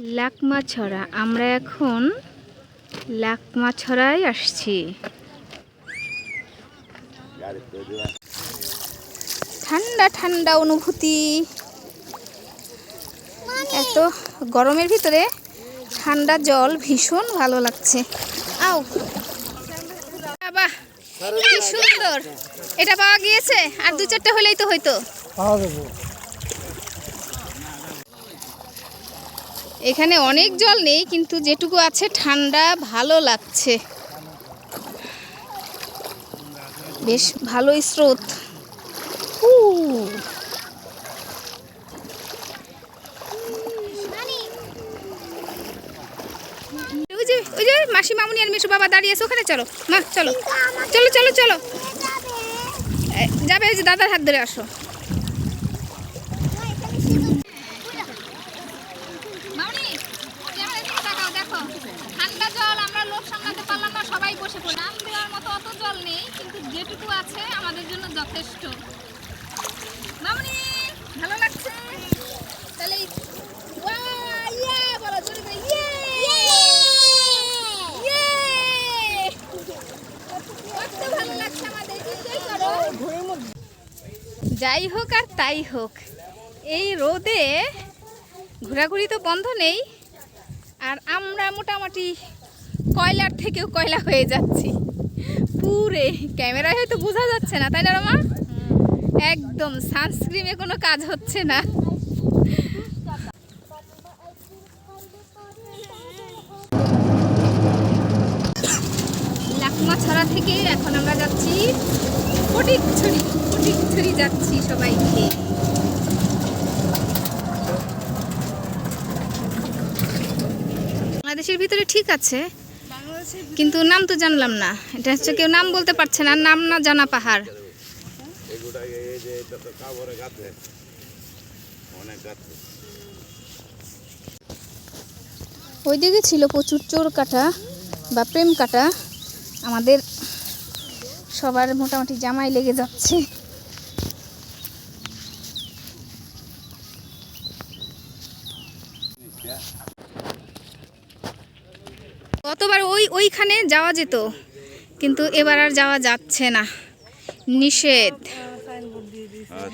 লাকমা ছড়া। আমরা এখন লাকমা ছড়ায় আসছি। ঠান্ডা ঠান্ডা অনুভূতি। এত গরমের ভিতরে ঠান্ডা জল ভীষণ ভালো লাগছে। আও। কি সুন্দর। এটা পাওয়া গিয়েছে? আর দু চারটে হলেই তো হয়তো পাওয়া যাবে এখানে অনেক জল নেই, কিন্তু যেটুকু আছে ঠান্ডা, ভালো লাগছে। বেশ ভালোই স্রোত। ওই যে ওই যে মাসি, মামুনি আর মিশু বাবা দাঁড়িয়ে আছে, ওখানে চলো। মা, চলো। চলো চলো চলো। যাবে যে দাদার হাত ধরে আসো মামনি ক্যামেরা দিকে তাকাও দেখো ঠান্ডা জল আমরা লোক সামলাতে পারলাম না সবাই বসে পড়ে নাম দেওয়ার মতো অত জল নেই কিন্তু যেটুকু আছে আমাদের জন্য যথেষ্ট। মামনি, ভালো লাগছে? তাহলে। যাই হোক আর তাই হোক, এই রোদে ঘোরাঘুরি তো বন্ধ নেই, আর আমরা মোটামুটি কয়লার থেকেও কয়লা হয়ে যাচ্ছি। পুরে ক্যামেরায় হয়তো বোঝা যাচ্ছে না, তাই না রমা? একদম সানস্ক্রিনে কোনো কাজ হচ্ছে না। লাকমা ছড়া থেকে এখন আমরা যাচ্ছি ফটিকছড়ি ফটিকছড়ি যাচ্ছি সবাই মিলে বাংলাদেশের ভিতরে ঠিক আছে কিন্তু নাম তো জানলাম না। এটা হচ্ছে কেউ নাম বলতে পারছে না, নাম না জানা পাহাড়। ওইদিকে ছিল প্রচুর চোর কাটা বা প্রেম কাটা। আমাদের সবার মোটামুটি জামাই লেগে যাচ্ছে। যাওয়া যেত, কিন্তু এবার আর যাওয়া যাচ্ছে না। নিষেধ।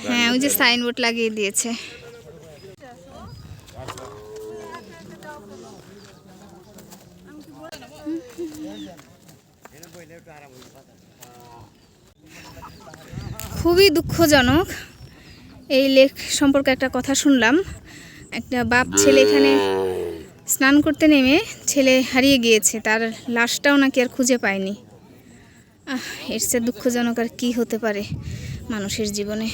হ্যাঁ ওই যে সাইনবোর্ড লাগিয়ে দিয়েছে। খুবই দুঃখজনক। এই লেক সম্পর্কে একটা কথা শুনলাম। একটা বাপ ছেলে এখানে স্নান করতে নেমে ছেলে হারিয়ে গিয়েছে তার লাশটাও নাকি আর খুঁজে পায়নি। আহ এর চেয়ে দুঃখজনক আর কি হতে পারে মানুষের জীবনে?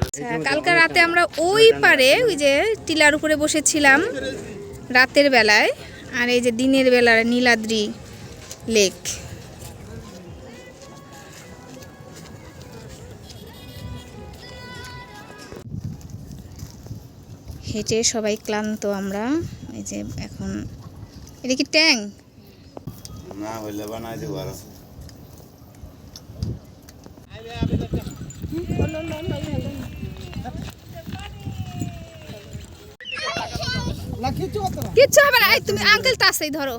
আচ্ছা, কালকে রাতে আমরা ওই পারে ওই যে টিলার উপরে বসেছিলাম রাতের বেলায় আর এই যে দিনের বেলার নীলাদ্রি লেক। হেঁটে সবাই ক্লান্ত আমরা। এই যে এখন এটা কি ট্যাং? না হইলে বানাই দিব আর কিছু কিচ্ছু হবে না তুমি আঙ্কেল তাসেই ধরো।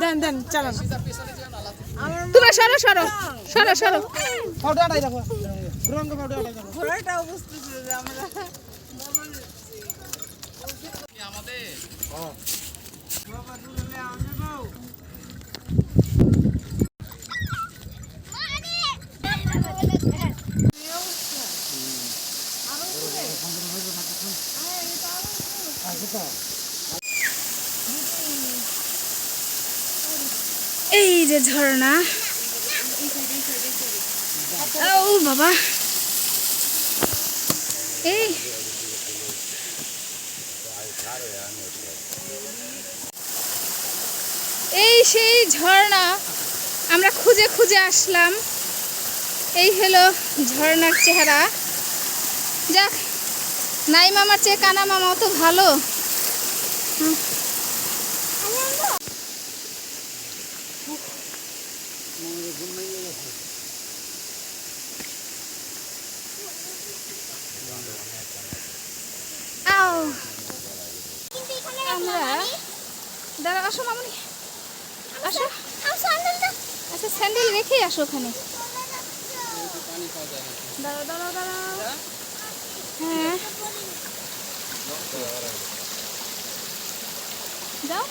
দেন দেন চালান। তোমরা সরো সরো সরো সরো। ফটো আটাই দেখো রঙ ফটো আটাই দেখো এই যে ঝর্ণা। ও বাবা। এই এই সেই ঝর্ণা, আমরা খুঁজে খুঁজে আসলাম। এই হলো ঝর্ণার চেহারা। যাক নাই মামার চেয়ে কানা মামা অত ভালো। আমরা দাঁড়া আসো মামনি। আসো। আচ্ছা স্যান্ডেল রেখেই আসো ওখানে। দাঁড়াও দাঁড়াও দাঁড়াও। হ্যাঁ। যাও।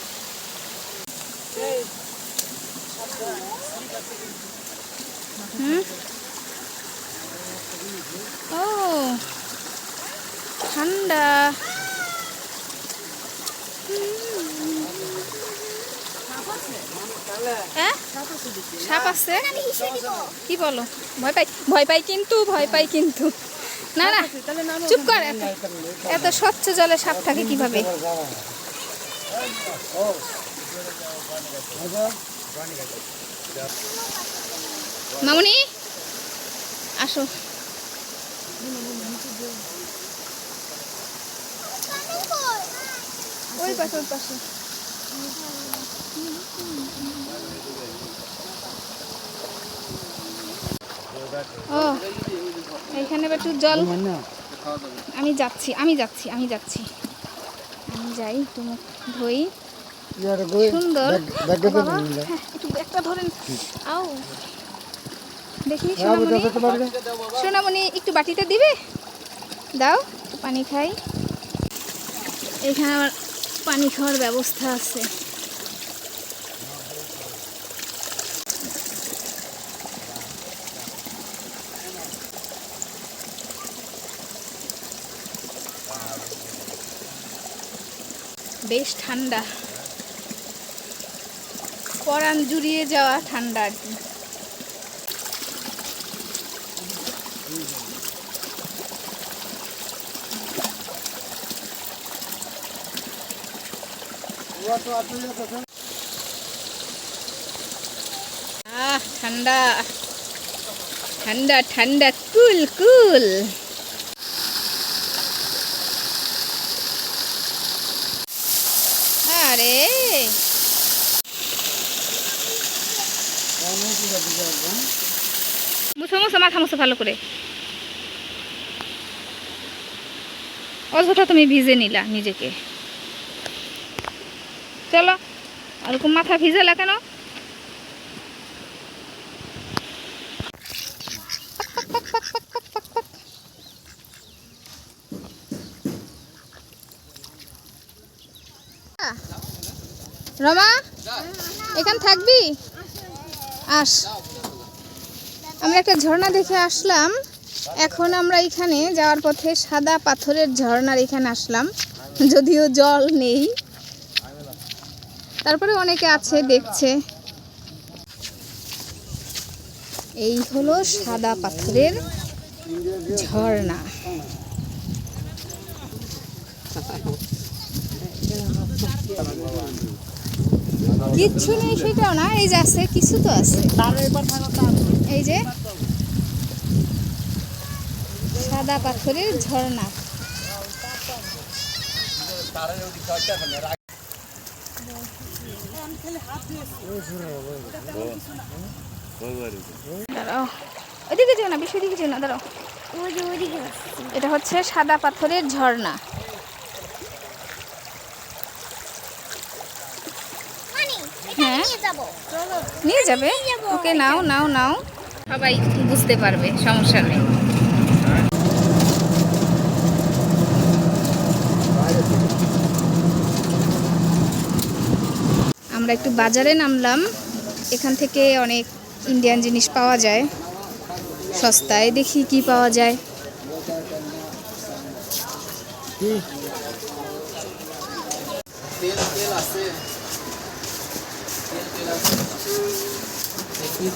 হুম। ও ঠান্ডা। হ্যাঁ? সাপ আছে? কি বলো? ভয় পাই ভয় পাই কিন্তু, ভয় পাই কিন্তু। না না, চুপ কর, এত স্বচ্ছ জলে সাপ থাকে কীভাবে? মামুনি, আসো। ওই পাশে ওই পাশে। ও এইখানে একটু জল। আমি যাচ্ছি আমি যাচ্ছি আমি যাচ্ছি। আমি যাই একটু মুখ ধুই সুন্দর। হ্যাঁ, একটু একটা ধরেন। আও। দেখি সোনামণি। সোনামণি একটু বাটিটা দিবে? দাও পানি খাই। এখানে আমার পানি খাওয়ার ব্যবস্থা আছে। বেশ ঠান্ডা। পরাণ জুড়িয়ে যাওয়া ঠান্ডা আর কি। ঠান্ডা। ঠান্ডা ঠান্ডা কুল কুল আরে মুছো মাথা মুছো ভালো করে। অযথা তুমি ভিজে নিলা নিজেকে। চলো ওরকম মাথা ভিজালা কেন? রমা, এখান থাকবি? আস। আমরা একটা ঝর্ণা দেখে আসলাম। এখন আমরা এখানে যাওয়ার পথে সাদা পাথরের ঝর্ণার এখানে আসলাম। যদিও জল নেই। তারপরে অনেকে আছে, দেখছে। এই হলো সাদা পাথরের ঝর্ণা। কিচ্ছু নেই সেটাও না। এই যে আছে কিছু তো আছে। এই যে সাদা পাথরের ঝর্ণা। যেও না বেশি দিকে যেও না দাঁড়াও। এটা হচ্ছে সাদা পাথরের ঝর্ণা হ্যাঁ নিয়ে যাবে। ওকে নাও নাও নাও। সবাই বুঝতে পারবে, সমস্যা নেই। আমরা একটু বাজারে নামলাম। এখান থেকে অনেক ইন্ডিয়ান জিনিস পাওয়া যায়। সস্তায় দেখি কি পাওয়া যায়।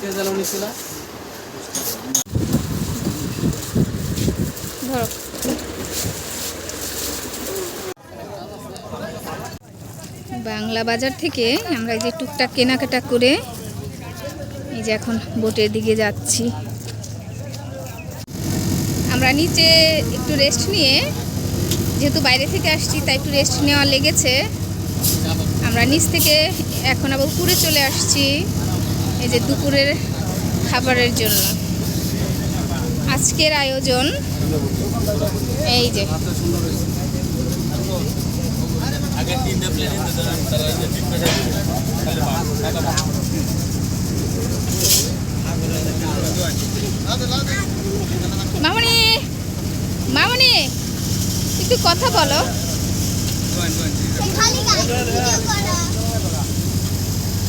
তেল জ্বালানি ছিল। ধরো। বাংলা বাজার থেকে আমরা এই যে টুকটাক কেনাকাটা করে এই যে এখন বোটের দিকে যাচ্ছি। আমরা নিচে একটু রেস্ট নিয়ে, যেহেতু বাইরে থেকে আসছি, তাই একটু রেস্ট নেওয়া লেগেছে। আমরা নিচ থেকে এখন আবার উপরে চলে আসছি। এই যে দুপুরের খাবারের জন্য। আজকের আয়োজন এই যে। খালি মামনি মামনি, একটু কথা বলো।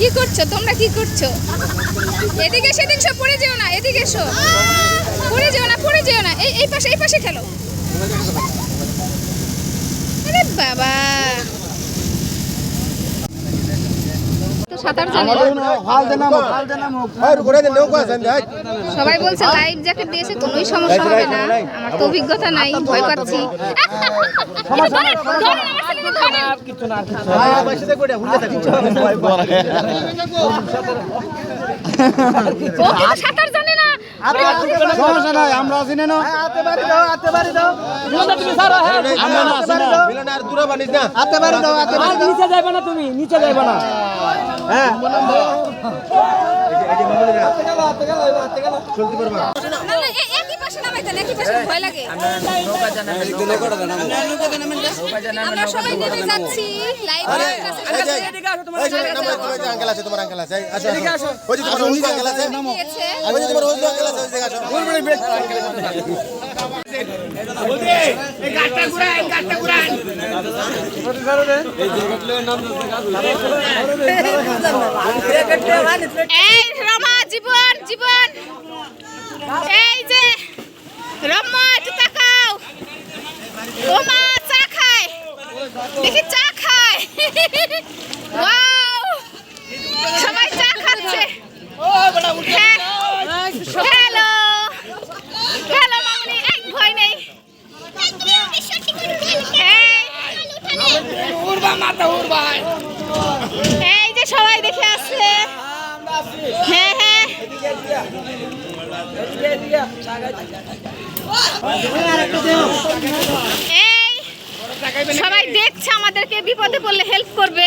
কি করছ? তোমরা কি করছ? এদিকে সেদিন সব পড়ে যেও না, এদিকে এসো। পড়ে যেও না, পড়ে যেও না। এই এই পাশে এই পাশে খেলো। আরে বাবা তো সাঁতার জানে। সবাই বলছে লাইফ জ্যাকেট দিয়েছে কোনোই সমস্যা হবে না। আমার তো অভিজ্ঞতা নাই ভয় পাচ্ছি। কিন্তু সাঁতার জানে সমস্যা নাই আমরা আছি না হাতে বাড়ি দাও হাতে বাড়ি দাও আমরা না আছি না হাতে বাড়ি দাও হাতে বাড়ি দাও নিচে যাইবে না তুমি নিচে যাইবে না হ্যাঁ না না একই পাশে নামাইতেন একই পাশে ভয় লাগে আমরা সবাই নেমে যাচ্ছি লাইভ রমা, জীবন জীবন। এই যে, রম্মা, একটু তাকাও। ও চা খায়। চা খায়। সবাই চা খাচ্ছে। হ্যাঁ। হ্যালো হ্যালো মামনি এক ভয় নেই এই- যে সবাই দেখে আসছে। হ্যাঁ হ্যাঁ। এই, সবাই দেখছে আমাদেরকে, বিপদে পড়লে হেল্প করবে।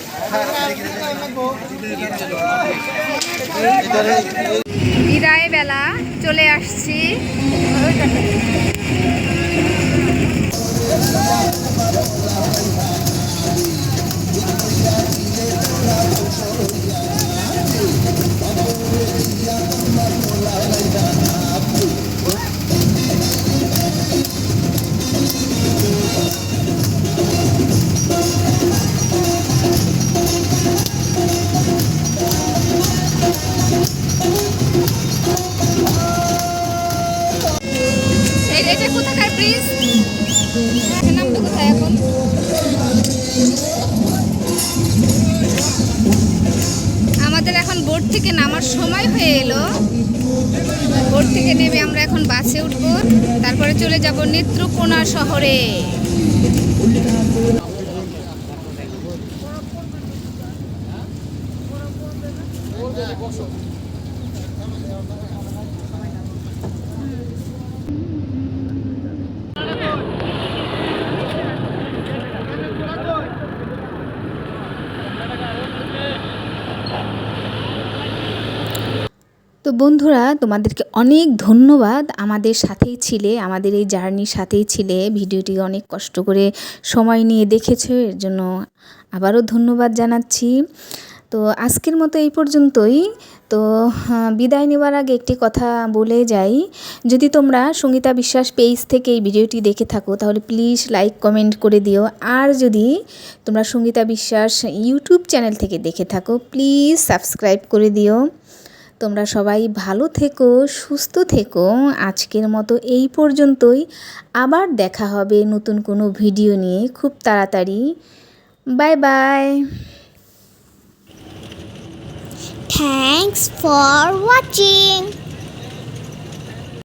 বিদায় বেলা চলে আসছি। থেকে নেমে আমরা এখন বাসে উঠব। তারপরে চলে যাব নেত্রকোনা শহরে। তো বন্ধুরা তোমাদেরকে অনেক ধন্যবাদ আমাদের সাথেই ছিলে আমাদের এই জার্নির সাথেই ছিলে। ভিডিওটি অনেক কষ্ট করে সময় নিয়ে দেখেছ এর জন্য আবারও ধন্যবাদ জানাচ্ছি। তো আজকের মতো এই পর্যন্তই। তো হ্যাঁ, বিদায় নেওয়ার আগে একটি কথা বলে যাই। যদি তোমরা সঙ্গীতা বিশ্বাস পেজ থেকে এই ভিডিওটি দেখে থাকো তাহলে প্লিজ লাইক কমেন্ট করে দিও। আর যদি তোমরা সঙ্গীতা বিশ্বাস ইউটিউব চ্যানেল থেকে দেখে থাকো প্লিজ সাবস্ক্রাইব করে দিও। তোমরা সবাই ভালো থেকো, সুস্থ থেকো। আজকের মতো এই পর্যন্তই। আবার দেখা হবে নতুন কোনো ভিডিও নিয়ে খুব তাড়াতাড়ি। Bye bye. Thanks for watching.